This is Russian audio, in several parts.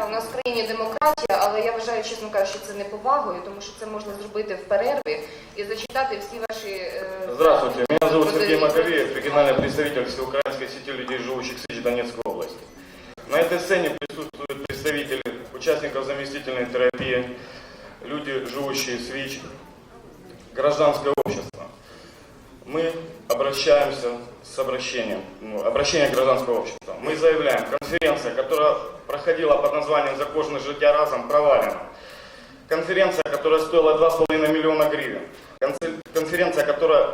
Да, у нас в країні демократія, але я вважаю, чесно кажучи, це неповагою, тому що це можна зробити в перерві і зачитати всі ваші. е, Здравствуйте, меня зовут Сергей пропозиції. Маковеев, региональный представитель Всеукраинской сети людей, живущих в Сечи Донецкой области. На этой сцене присутствуют представители участников заместительной терапии, люди, живущие в СВИЧ, гражданское общество. Мы обращаемся с обращением, ну, обращение гражданского общества. Мы заявляем, конференция, которая проходила под названием «За кожное життя разом» провалена. Конференция, которая стоила 2,5 миллиона гривен. Конференция, которая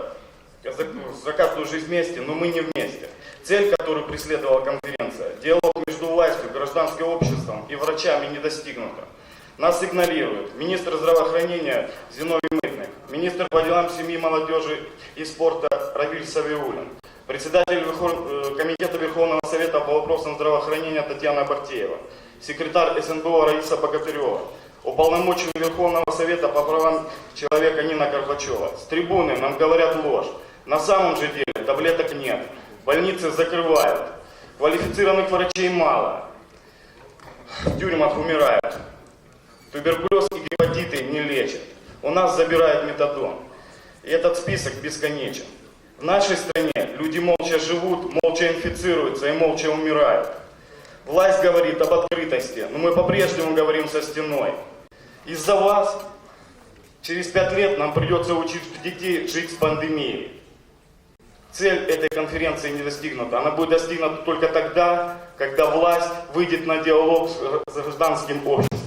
за, за каждую жизнь вместе, но мы не вместе. Цель, которую преследовала конференция, диалог между властью, гражданским обществом и врачами не достигнута. Нас игнорируют министр здравоохранения Зиновий Мытник, министр по делам семьи, молодежи и спорта Равиль Савиулин, председатель э, Комитета Верховного Совета по вопросам здравоохранения Татьяна Бартеева, секретарь СНБО Раиса Богатырева, уполномоченный Верховного Совета по правам человека Нина Горбачева. С трибуны нам говорят ложь. На самом же деле таблеток нет. Больницы закрывают. Квалифицированных врачей мало. В тюрьмах умирают. Туберкулез и гепатиты не лечат. У нас забирают метадон. И этот список бесконечен. В нашей стране люди молча живут, молча инфицируются и молча умирают. Власть говорит об открытости, но мы по-прежнему говорим со стеной. Из-за вас через пять лет нам придется учить детей жить с пандемией. Цель этой конференции не достигнута. Она будет достигнута только тогда, когда власть выйдет на диалог с гражданским обществом.